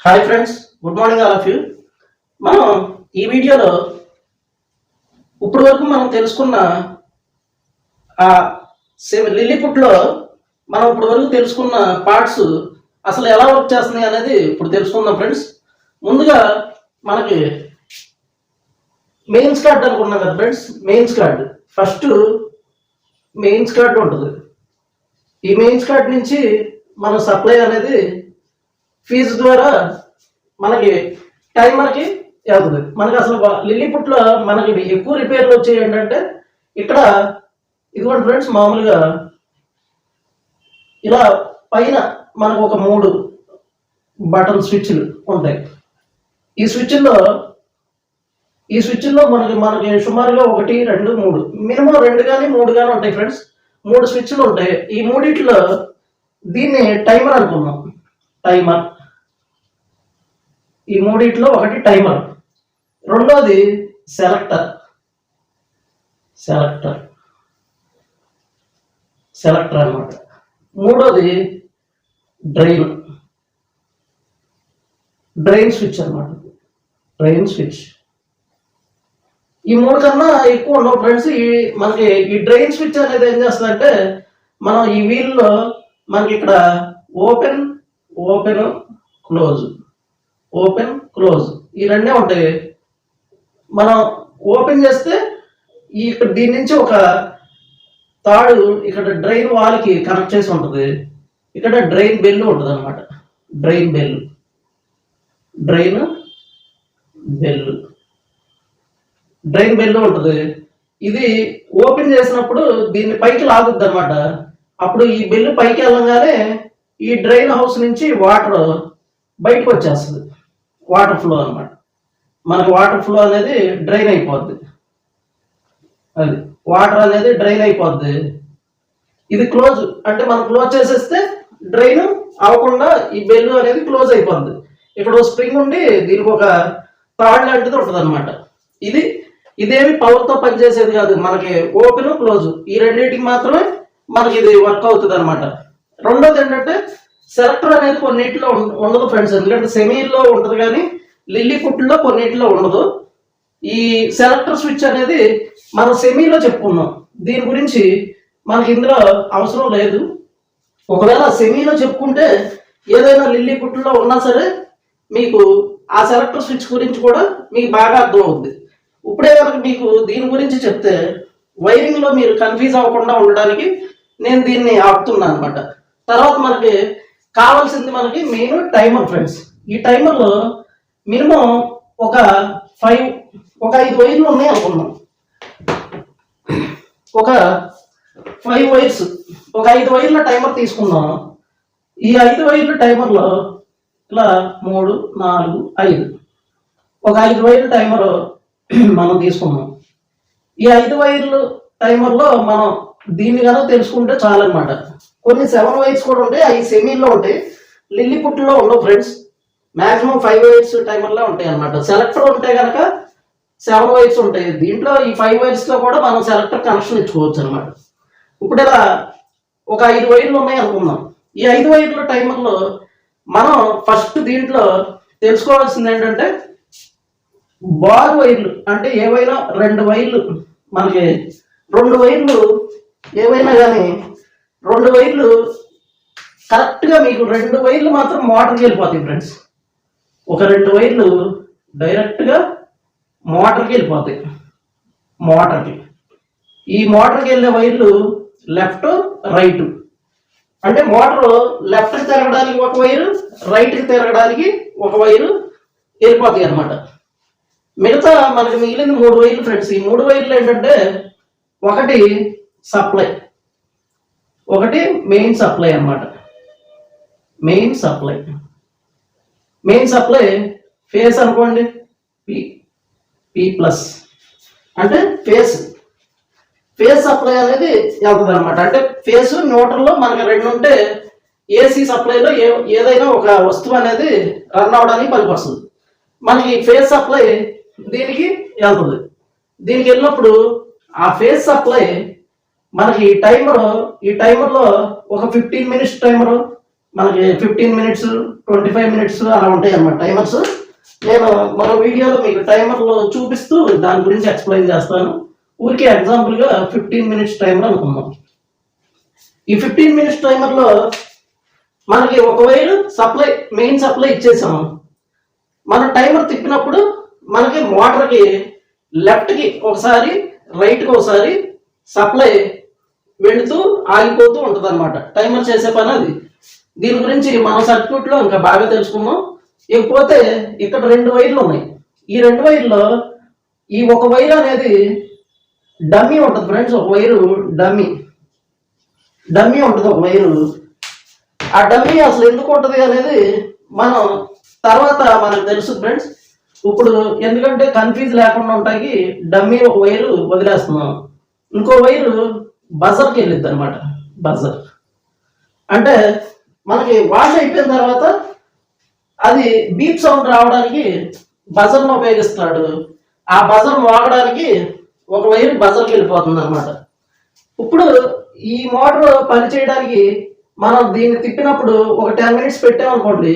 Hi friends good morning all of you మనం ఈ వీడియోలో ఇప్పటి వరకు మనం తెలుసుకున్న ఆ లిల్లీపుట్లో మనం ఇప్పటి వరకు తెలుసుకున్న పార్ట్స్ అసలు ఎలా వర్క్ చేస్తున్నాయి అనేది ఇప్పుడు తెలుసుకుందాం ఫ్రెండ్స్ ముందుగా మనకి మెయిన్స్ కార్డ్ అనుకున్నాం కదా friends mains card first mains card ఉంటుంది. ఈ మెయిన్స్ కార్డ్ నుంచి మన సప్లై అనేది ఫీజు ద్వారా మనకి టైమర్కి వెళ్తుంది. మనకి అసలు లిల్లీపుట్లో మనకి ఎక్కువ రిపేర్లు వచ్చాయి ఏంటంటే ఇక్కడ ఇదిగోండి ఫ్రెండ్స్ మామూలుగా ఇలా పైన మనకు ఒక మూడు బటన్ స్విచ్లు ఉంటాయి. ఈ స్విచ్ల్లో ఈ స్విచ్ల్లో మనకి మనకి సుమారుగా ఒకటి రెండు మూడు మినిమం రెండు కానీ మూడు కానీ ఉంటాయి ఫ్రెండ్స్. మూడు స్విచ్లు ఉంటాయి. ఈ మూడిట్లో దీన్ని టైమర్ అనుకున్నాం టైమర్. ఈ మూడిట్లో ఒకటి టైమర్. రెండోది సెలెక్టర్. సెలెక్టర్. సెలెక్టర్ అనమాట మూడోది డ్రైన్. డ్రైన్ స్విచ్ అనమాట డ్రైన్ స్విచ్. ఈ మూడు కన్నా ఎక్కువ ఉండవు ఫ్రెండ్స్. ఈ మనకి ఈ డ్రైన్ స్విచ్ అనేది ఏం చేస్తుందంటే మనం ఈ వీల్లో మనకి ఇక్కడ open open close open close ఈ రెండే ఉంటాయి. మనం ఓపెన్ చేస్తే ఈ ఇక్కడ దీని నుంచి ఒక తాడు ఇక్కడ డ్రైన్ వాల్కి కనెక్ట్ చేసి ఉంటుంది. ఇక్కడ డ్రైన్ బెల్ ఉంటుంది అనమాట drain bell drain bell drain bell ఉంటుంది. ఇది ఓపెన్ చేసినప్పుడు దీన్ని పైకి లాగుద్ది అనమాట అప్పుడు ఈ బెల్ పైకి వెళ్ళగానే ఈ డ్రైన్ హౌస్ నుంచి వాటర్ బయటకు వచ్చేస్తుంది. వాటర్ ఫ్లో అన్నమాట. మనకు వాటర్ ఫ్లో అనేది డ్రైన్ అయిపోద్ది. అది వాటర్ అనేది డ్రైన్ అయిపోద్ది. ఇది క్లోజ్ అంటే మనం క్లోజ్ చేసేస్తే డ్రైన్ అవ్వకుండా ఈ బెల్ అనేది క్లోజ్ అయిపోద్ది. ఇక్కడ స్ప్రింగ్ ఉండి దీనికి ఒక తాడు లాంటిది ఉంటుంది అనమాట ఇది ఇదేమి పవర్తో పనిచేసేది కాదు. మనకి ఓపెన్ క్లోజ్. ఈ రెండింటికి మాత్రమే మనకి ఇది వర్క్ అవుతుంది అనమాట రెండోది ఏంటంటే సెలెక్టర్ అనేది కొన్నిటిలో ఉండదు ఫ్రెండ్స్ ఎందుకంటే సెమీలో ఉంటుంది కానీ లిల్లీ ఫుట్లో కొన్నిటిలో ఉండదు. ఈ సెలెక్టర్ స్విచ్ అనేది మనం సెమీలో చెప్పుకున్నాం. దీని గురించి మనకి ఇందులో అవసరం లేదు. ఒకవేళ సెమీలో చెప్పుకుంటే ఏదైనా లిల్లీ పుట్టులో ఉన్నా సరే మీకు ఆ సెలెక్టర్ స్విచ్ గురించి కూడా మీకు బాగా అర్థం అవుద్ది. ఇప్పుడే కనుక మీకు దీని గురించి చెప్తే వైరింగ్లో మీరు కన్ఫ్యూజ్ అవ్వకుండా ఉండడానికి నేను దీన్ని ఆపుతున్నాను అనమాట తర్వాత మనకి కావాల్సింది మనకి మెయిన్ టైమర్ ఫ్రెండ్స్ ఈ టైమర్లో మినిమం ఒక ఫైవ్ ఒక ఐదు వైర్లు ఉన్నాయి అనుకున్నాం ఒక ఫైవ్ వైర్స్ ఒక ఐదు వైర్ల టైమర్ తీసుకుందాం. ఈ ఐదు వైర్ల టైమర్లో ఇలా మూడు నాలుగు ఐదు. ఒక ఐదు వైర్ల టైమర్ మనం తీసుకున్నాం ఈ ఐదు వైర్లు టైమర్లో మనం దీన్ని కనుక తెలుసుకుంటే చాలన్నమాట. కొన్ని సెవెన్ వైర్స్ oh కూడా ఉంటాయి. అవి సెమీల్లో ఉంటాయి. లిల్లీ పుట్టులో ఉండవు ఫ్రెండ్స్ మాక్సిమం ఫైవ్ వైర్స్ టైమర్లో ఉంటాయి అనమాట సెలెక్టర్ ఉంటే కనుక సెవెన్ వైర్స్ ఉంటాయి. దీంట్లో ఈ ఫైవ్ వైట్స్లో oh కూడా మనం సెలెక్టర్ కనెక్షన్ ఇచ్చుకోవచ్చు అనమాట ఇప్పుడు ఇలా ఒక ఐదు oh వైర్లు ఉన్నాయి అనుకుందాం. ఈ ఐదు వైర్ల టైమర్లో మనం ఫస్ట్ దీంట్లో తెలుసుకోవాల్సింది ఏంటంటే బార్ వైర్లు అంటే ఏవైనా రెండు వైర్లు మనకి రెండు వైర్లు ఏవైనా కానీ రెండు వైర్లు కరెక్ట్గా మీకు రెండు వైర్లు మాత్రం మోటార్కి వెళ్ళిపోతాయి ఫ్రెండ్స్. ఒక రెండు వైర్లు డైరెక్ట్గా మోటార్కి వెళ్ళిపోతాయి. మోటార్కి ఈ మోటార్కి వెళ్ళే వైర్లు లెఫ్ట్ రైట్. అంటే మోటార్ లెఫ్ట్కి తిరగడానికి ఒక వైరు రైట్కి తిరగడానికి ఒక వైరు వెళ్ళిపోతాయి అన్నమాట. మిగతా మనకి మిగిలిన మూడు వైర్లు ఫ్రెండ్స్. ఈ మూడు వైర్లు ఏంటంటే ఒకటి సప్లై. ఒకటి మెయిన్ సప్లై అన్నమాట. Main supply main supply phase అనుకోండి. పి పి ప్లస్ అంటే ఫేస్ ఫేస్ సప్లై అనేది వెళ్తుంది అనమాట అంటే ఫేస్ న్యూట్రల్లో మనకి రెండు ఉంటే ఏసీ సప్లైలో ఏ ఏదైనా ఒక వస్తువు అనేది రన్ అవడానికి పనికొస్తుంది. మనకి ఫేస్ సప్లై దీనికి వెళ్తుంది. దీనికి వెళ్ళినప్పుడు ఆ ఫేస్ సప్లై మనకి ఈ టైమర్ ఈ టైమర్లో ఒక ఫిఫ్టీన్ మినిట్స్ టైమర్ మనకి fifteen minutes twenty five minutes అలా ఉంటాయి అన్నమాట టైమర్స్ నేను మరో వీడియోలో మీకు టైమర్లు చూపిస్తూ దాని గురించి ఎక్స్ప్లెయిన్ చేస్తాను. ఊరికే ఎగ్జాంపుల్గా ఫిఫ్టీన్ మినిట్స్ టైమర్ అనుకుందాం. ఈ ఫిఫ్టీన్ మినిట్స్ టైమర్లో మనకి ఒక వైర్ సప్లై మెయిన్ సప్లై ఇచ్చేసాం. మన టైమర్ తిప్పినప్పుడు మనకి మోటార్కి లెఫ్ట్కి ఒకసారి రైట్కి ఒకసారి సప్లై వెళుతూ ఆగిపోతూ ఉంటుంది అనమాట టైమర్ చేసే పని అది. దీని గురించి మన సర్క్యూట్లో ఇంకా బాగా తెలుసుకుందాం. ఇకపోతే ఇక్కడ రెండు వైర్లు ఉన్నాయి. ఈ రెండు వైర్లో ఈ ఒక వైర్ అనేది డమ్మీ ఉంటుంది ఫ్రెండ్స్ ఒక వైరు డమ్మీ డమ్మీ ఉంటుంది ఒక వైరు. ఆ డమ్మీ అసలు ఎందుకు ఉంటుంది అనేది మనం తర్వాత మనకు తెలుసు ఫ్రెండ్స్ ఇప్పుడు ఎందుకంటే కన్ఫ్యూజ్ లేకుండా ఉంటాయి. డమ్మీ ఒక వైరు వదిలేస్తున్నాం. ఇంకో వైరు బజర్కి వెళ్ళిద్ది అనమాట బజర్ అంటే మనకి వాష్ అయిపోయిన తర్వాత అది బీప్ సౌండ్ రావడానికి బజర్ను ఉపయోగిస్తాడు ఆ బజర్ మోగడానికి ఒక వైర్ బజర్కి వెళ్ళిపోతుంది అనమాట ఇప్పుడు ఈ మోటార్ పని చేయడానికి మనం దీన్ని తిప్పినప్పుడు ఒక టెన్ మినిట్స్ పెట్టామనుకోండి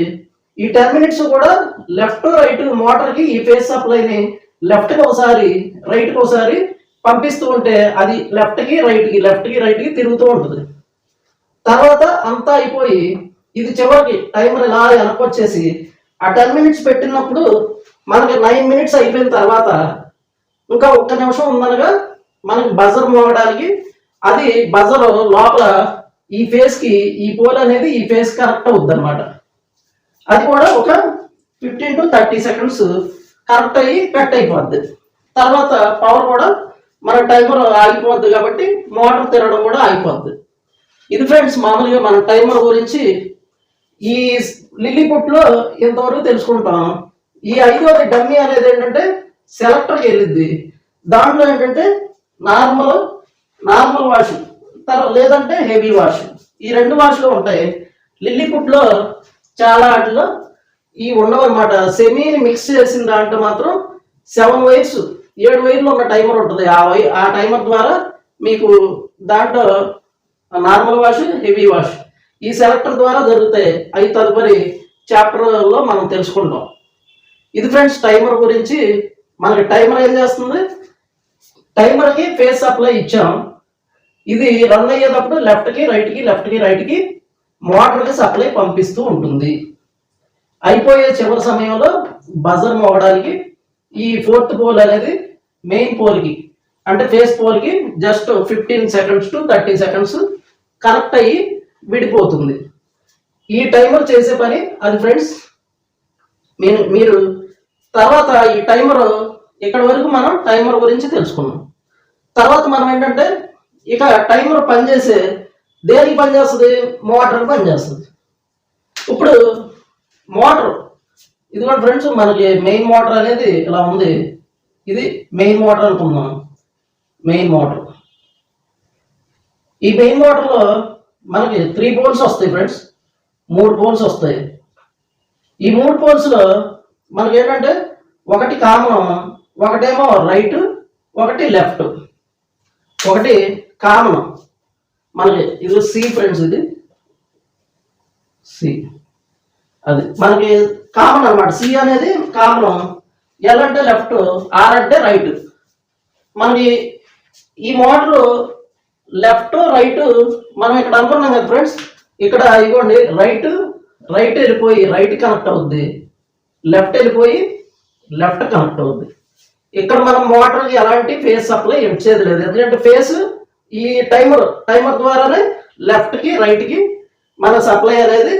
ఈ టెన్ మినిట్స్ కూడా లెఫ్ట్ రైట్ మోటార్కి ఈ ఫేస్ సప్లైని లెఫ్ట్కి ఒకసారి రైట్కి ఒకసారి పంపిస్తూ ఉంటే అది లెఫ్ట్కి రైట్కి లెఫ్ట్కి రైట్కి తిరుగుతూ ఉంటుంది. తర్వాత అంతా అయిపోయి ఇది చివరికి టైమర్ ఇలా వెనకొచ్చేసి వచ్చేసి ఆ టెన్ మినిట్స్ పెట్టినప్పుడు మనకి నైన్ మినిట్స్ అయిపోయిన తర్వాత ఇంకా ఒక్క నిమిషం ఉందనగా మనకి బజర్ మోగడానికి అది బజర్ లోపల ఈ ఫేస్కి ఈ పోల్ అనేది ఈ ఫేస్ కరెక్ట్ అవుద్ది అనమాట అది కూడా ఒక fifteen to thirty seconds correct అయ్యి కట్ అయిపోద్ది. తర్వాత పవర్ కూడా మన టైమర్ ఆగిపోద్ది కాబట్టి మోటార్ తిరగడం కూడా ఆగిపోద్ది. ఇది ఫ్రెండ్స్ మామూలుగా మన టైమర్ గురించి ఈ లిల్లీపుట్లో ఇంతవరకు తెలుసుకుంటాం? ఈ ఐదవది డమ్మీ అనేది ఏంటంటే సెలెక్టర్కి వెళ్ళిద్ది. దాంట్లో ఏంటంటే నార్మల్ నార్మల్ వాష్ తర్వాత లేదంటే హెవీ వాష్ ఈ రెండు వాష్లు ఉంటాయి. లిల్లీపుట్లో చాలా వాటిలో ఈ ఉండవన్నమాట. సెమీని మిక్స్ చేసిన దాంట్లో మాత్రం సెవెన్ వైర్స్ ఏడు వైర్లు ఉన్న టైమర్ ఉంటుంది. ఆ వై ఆ టైమర్ ద్వారా మీకు దాంట్లో నార్మల్ వాష్ హెవీ వాష్ ఈ సెలెక్టర్ ద్వారా జరుగుతాయి. అవి తదుపరి చాప్టర్లో మనం తెలుసుకుంటాం. ఇది ఫ్రెండ్స్ టైమర్ గురించి. మనకి టైమర్ ఏం చేస్తుంది? టైమర్కి ఫేస్ సప్లై ఇచ్చాం. ఇది రన్ అయ్యేటప్పుడు లెఫ్ట్కి రైట్కి లెఫ్ట్కి రైట్కి మోటార్కి సప్లై పంపిస్తూ ఉంటుంది. అయిపోయే చివరి సమయంలో బజర్ మోగడానికి ఈ ఫోర్త్ పోల్ అనేది మెయిన్ పోల్కి అంటే face పోల్కి just fifteen seconds to thirty seconds connect అయ్యి విడిపోతుంది. ఈ టైమర్ చేసే పని అది ఫ్రెండ్స్ మీరు మీరు తర్వాత ఈ టైమర్ ఇక్కడ వరకు మనం టైమర్ గురించి తెలుసుకున్నాం. తర్వాత మనం ఏంటంటే ఇక టైమర్ పనిచేసే దేనికి పనిచేస్తుంది? మోటార్ పనిచేస్తుంది. ఇప్పుడు మోటార్ ఇది కూడా ఫ్రెండ్స్ మనకి మెయిన్ మోటార్ అనేది ఇలా ఉంది. ఇది మెయిన్ మోటార్ అనుకుందాం మెయిన్ మోటార్ ఈ మెయిన్ మోటార్లో మనకి త్రీ బోన్స్ వస్తాయి ఫ్రెండ్స్ మూడు బోన్స్ వస్తాయి. ఈ మూడు పోల్స్లో మనకి ఏంటంటే ఒకటి కామన్ ఒకటేమో రైట్ ఒకటి లెఫ్ట్ ఒకటి కామన్ మనకి ఇది సి ఫ్రెండ్స్ ఇది. సి అది. మనకి కామన్ అనమాట సి అనేది కామన్ ఎల్ అంటే లెఫ్ట్ ఆర్ అంటే రైట్ మనకి ఈ మోటార్ లెఫ్ట్ రైట్ మనం ఇక్కడ అనుకున్నాం కదా ఫ్రెండ్స్ ఇక్కడ ఇవ్వండి రైట్ రైట్ వెళ్ళిపోయి రైట్ కనెక్ట్ అవుద్ది. లెఫ్ట్ వెళ్ళిపోయి లెఫ్ట్ కనెక్ట్ అవుద్ది. ఇక్కడ మనం మోటార్కి ఎలాంటి ఫేస్ సప్లై ఇచ్చేది లేదు. ఎందుకంటే ఫేస్ ఈ టైమర్ టైమర్ ద్వారానే లెఫ్ట్కి రైట్కి మన సప్లై అనేది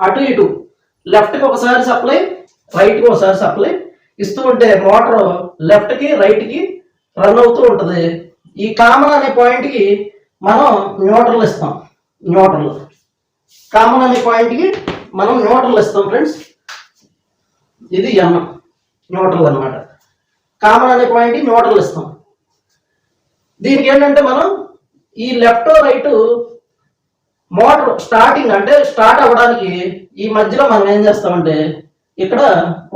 అటు ఇటు. లెఫ్ట్కి ఒకసారి సప్లై రైట్కి ఒకసారి సప్లై ఇస్తూ ఉంటే మోటార్ లెఫ్ట్కి రైట్కి రన్ అవుతూ ఉంటుంది. ఈ కామన్ అనే పాయింట్కి మనం న్యూట్రల్ ఇస్తాం. న్యూట్రల్. కామన్ అనే పాయింట్కి మనం న్యూట్రల్ ఇస్తాం ఫ్రెండ్స్ ఇది ఎన్ న్యూట్రల్ అన్నమాట. కామన్ అనే పాయింట్కి న్యూట్రల్ ఇస్తాం. దీనికి ఏంటంటే మనం ఈ లెఫ్ట్ రైట్ మోటార్ స్టార్టింగ్ అంటే స్టార్ట్ అవ్వడానికి ఈ మధ్యలో మనం ఏం చేస్తామంటే ఇక్కడ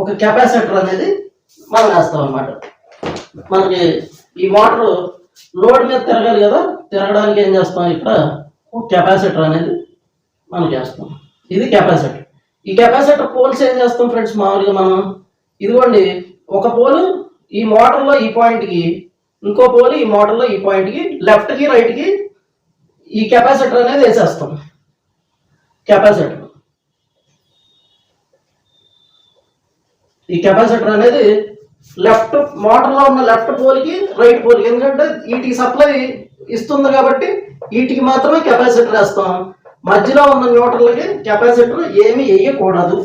ఒక కెపాసిటర్ అనేది మనం వేస్తాం అన్నమాట. మనకి ఈ మోటార్ లోడ్ మీద తిరగాలి కదా తిరగడానికి ఏం చేస్తాం? ఇక్కడ ఒక కెపాసిటర్ అనేది మనం చేస్తాం ఇది కెపాసిటర్. ఈ కెపాసిటర్ పోల్స్ ఏం చేస్తాం ఫ్రెండ్స్? మామూలుగా మనం ఇదిగోండి ఒక పోలు ఈ మోటార్లో ఈ పాయింట్కి ఇంకో పోలు ఈ మోటార్లో ఈ పాయింట్కి లెఫ్ట్కి రైట్కి ఈ కెపాసిటర్ అనేది వేసేస్తాం. కెపాసిటర్. ఈ కెపాసిటర్ అనేది లెఫ్ట్ మోటార్లో ఉన్న లెఫ్ట్ పోల్కి రైట్ పోల్కి ఎందుకంటే వీటికి సప్లై ఇస్తుంది కాబట్టి వీటికి మాత్రమే కెపాసిటర్ వేస్తాం. మధ్యలో ఉన్న న్యూట్రల్కి కెపాసిటర్ ఏమి వేయకూడదు.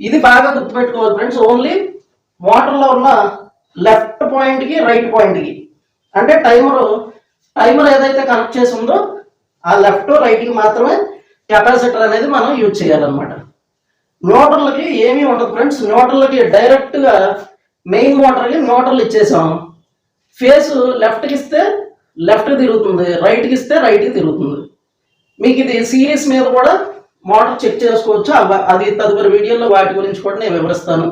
ఇది బాగా గుర్తుపెట్టుకోవాలి ఫ్రెండ్స్ ఓన్లీ మోటార్లో ఉన్న లెఫ్ట్ పాయింట్కి రైట్ పాయింట్కి అంటే టైమర్ టైమర్ ఏదైతే కనెక్ట్ చేసి ఉందో ఆ లెఫ్ట్ రైట్కి మాత్రమే కెపాసిటర్ అనేది మనం యూజ్ చేయాలన్నమాట. న్యూట్రల్కి ఏమీ ఉండదు ఫ్రెండ్స్. న్యూట్రల్కి డైరెక్ట్గా మెయిన్ మోటార్కి న్యూట్రల్ ఇచ్చేసాం. ఫేస్ లెఫ్ట్కి ఇస్తే లెఫ్ట్కి తిరుగుతుంది రైట్కి ఇస్తే రైట్కి తిరుగుతుంది. మీకు ఇది సిరీస్ మీద కూడా మోటార్ చెక్ చేసుకోవచ్చు. అది తదుపరి వీడియోలో వాటి గురించి కూడా నేను వివరిస్తాను.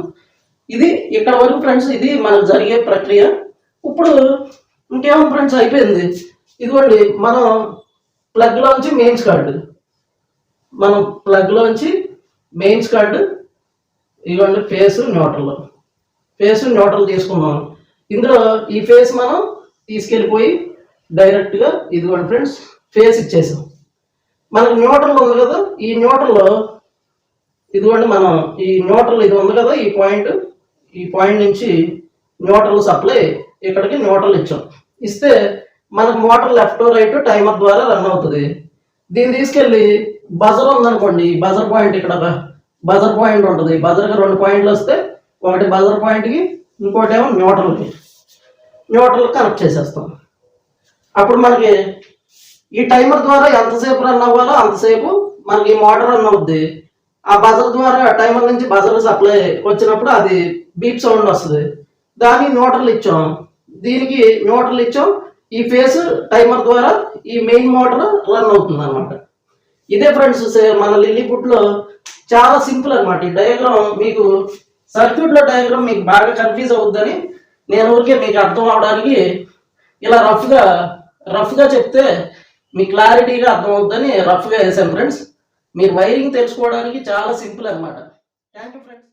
ఇది ఇక్కడ వరకు ఫ్రెండ్స్ ఇది మనకు జరిగే ప్రక్రియ. ఇప్పుడు ఇంకేమో ఫ్రెండ్స్ అయిపోయింది. ఇదిగోండి మనం ప్లగ్లోంచి మెయిన్స్ కార్డు. మనం ప్లగ్లోంచి మెయిన్స్ కార్డు ఇదిగోండి ఫేస్ న్యూట్రల్. ఫేస్ న్యూట్రల్ తీసుకున్నాం ఇందులో ఈ ఫేస్ మనం తీసుకెళ్ళిపోయి డైరెక్ట్గా ఇదిగోండి ఫ్రెండ్స్ ఫేస్ ఇచ్చేసాం. మనకు న్యూట్రల్ ఉంది కదా ఈ న్యూట్రల్లో ఇదిగోండి మనం ఈ న్యూట్రల్ ఇది ఉంది కదా ఈ పాయింట్ ఈ పాయింట్ నుంచి న్యూట్రల్ సప్లై ఇక్కడికి న్యూట్రల్ ఇచ్చాం. ఇస్తే మనకు మోటార్ లెఫ్ట్ రైట్ టైమర్ ద్వారా రన్ అవుతుంది. దీన్ని తీసుకెళ్ళి బజర్ ఉందనుకోండి బజర్ పాయింట్ ఇక్కడ బజర్ పాయింట్ ఉంటుంది. బజర్కి రెండు పాయింట్లు వస్తే ఒకటి బజర్ పాయింట్కి ఇంకోటి ఏమో న్యూట్రల్కి న్యూట్రల్ కనెక్ట్ చేసేస్తాం. అప్పుడు మనకి ఈ టైమర్ ద్వారా ఎంతసేపు రన్ అవ్వాలో అంతసేపు మనకి ఈ మోటార్ రన్ అవుద్ది. ఆ బజర్ ద్వారా టైమర్ నుంచి బజర్ సప్లై వచ్చినప్పుడు అది బీప్ సౌండ్ వస్తుంది. దానికి న్యూట్రల్ ఇచ్చాం. దీనికి న్యూట్రల్ ఇచ్చాం. ఈ ఫేస్ టైమర్ ద్వారా ఈ మెయిన్ మోటార్ రన్ అవుతుంది అనమాట ఇదే ఫ్రెండ్స్ మన లిల్లీపుట్లో చాలా సింపుల్ అనమాట ఈ డయాగ్రామ్ మీకు సర్క్యూట్లో డయాగ్రామ్ మీకు బాగా కన్ఫ్యూజ్ అవుద్దని నేను ఊరికే మీకు అర్థం అవడానికి ఇలా రఫ్గా రఫ్గా చెప్తే మీ క్లారిటీగా అర్థం అవుద్దని రఫ్గా వేసాను ఫ్రెండ్స్ మీరు వైరింగ్ తెలుసుకోవడానికి చాలా సింపుల్ అనమాట థ్యాంక్ యూ ఫ్రెండ్స్